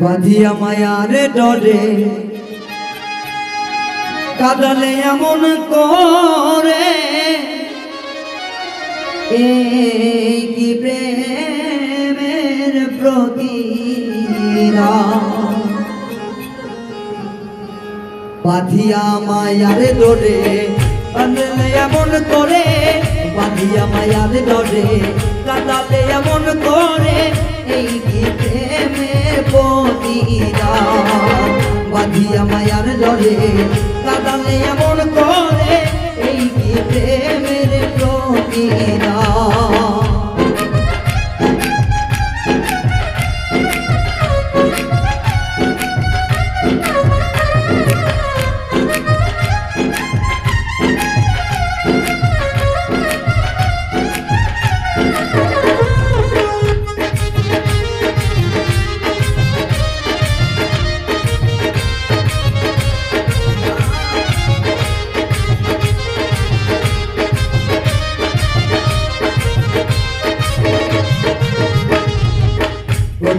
বাঁধিয়া মায়ারে ডরে, কাদালে এমন করে এই কি প্রেমের প্রতিরা বাঁধিয়া মায়ারে ডরে, কাদালে এমন করে বাঁধিয়া মায়ার ডরে কাঁদালে এমন করে। এই গীতে প্রেমের প্রতিরা বাঁধিয়া মায়ার ডরে কাঁদালে এমন করে।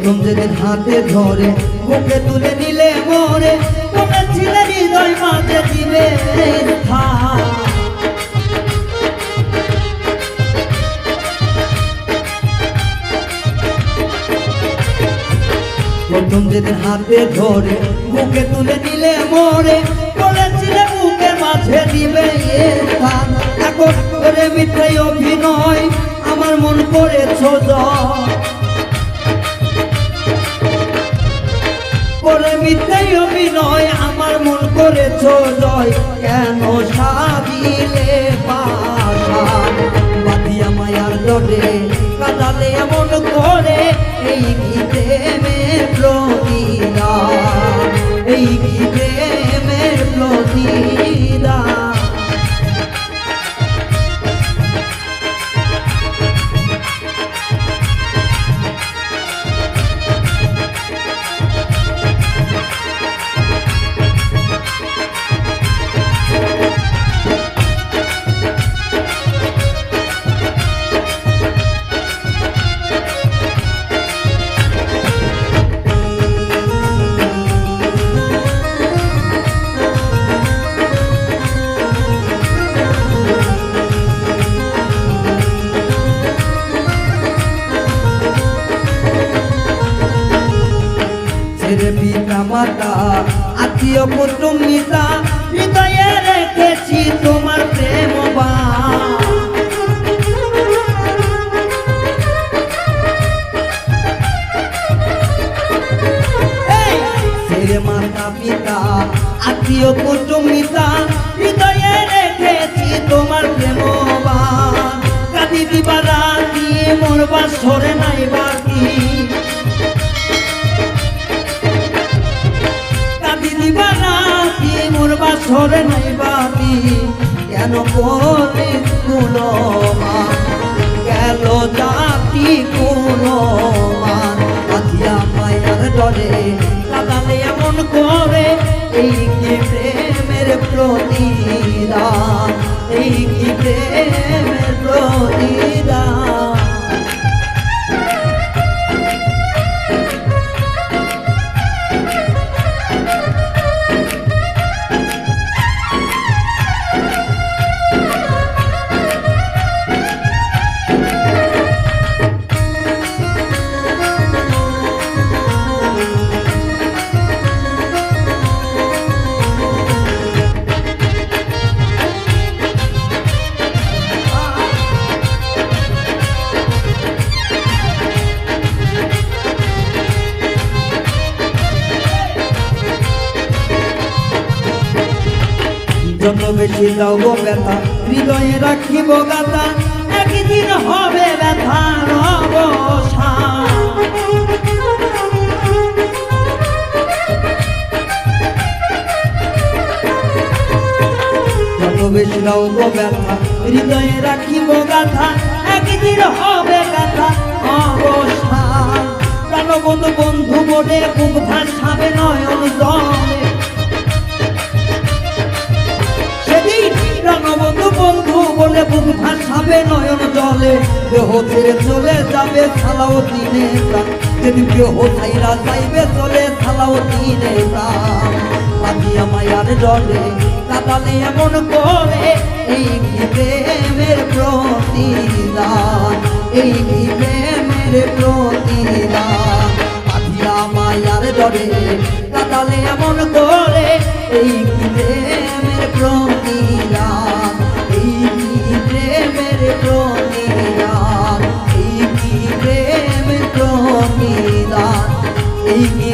প্রথম যেদিন হাতে ধরে, মুখে তুলে নিলে মরে দিবে। প্রথম যেদিন হাতে ধরে, মুখে তুলে নিলে মরে বলেছিলে মুখে মাঝে দিবে। এখন করে মিথ্যাই অভিনয়, আমার মন করেছ জয় মিথ্যাই নয় আমার মন করেছ জয় কেন সাবিলে পাশান বাদিয়া মায়ার ডরে কাদালে এমন করে, এই গীতে প্রতিদান মাতা, আত্মীয় কুটুম্বিতা হৃদয়ে রেখেছি তোমার প্রেম ছেড়ে মাতা পিতা, আত্মীয় কুটুম্বিতা হৃদয়ে রেখেছি তোমার প্রেম কাঁদি দিবা রাতি মরবা সরে নাই বাকি। বাসরে নাই বাতি, কেন করে কুলো গেল জাতি কোনো মান আধিয়া মায়ার ডরে লাগালে এমন করে, এই কি প্রেমের প্রতিদান? এই কি প্রেমের যত বেশি দাও গো ব্যথা, হৃদয়ে রাখিব গাথা, একদিন হবে ব্যথার অবসান যত বেশি দাও গো ব্যথা, হৃদয়ে রাখিব গাথা, একদিন হবে ব্যথা অবসান প্রাণবন্ধু বন্ধু বলে বুক ভাসাবে নয়ন জলে বলে বুক ভাসাবে নয়ন জলে, দেহ ছেড়ে চলে যাবে সালাও দিনে যেদিন দেহ ছাইরা যাইবে চলে সালাও দিনে পাতিয়া মায়ার জলে কাটালে এমন করে, এই কি প্রেমের প্রতিদান? এই কি প্রেমের প্রতিদান? পাতিয়া মায়ার জলে কাটালে এমন করে, এই কি প্রেমের প্রতিদান? Amen.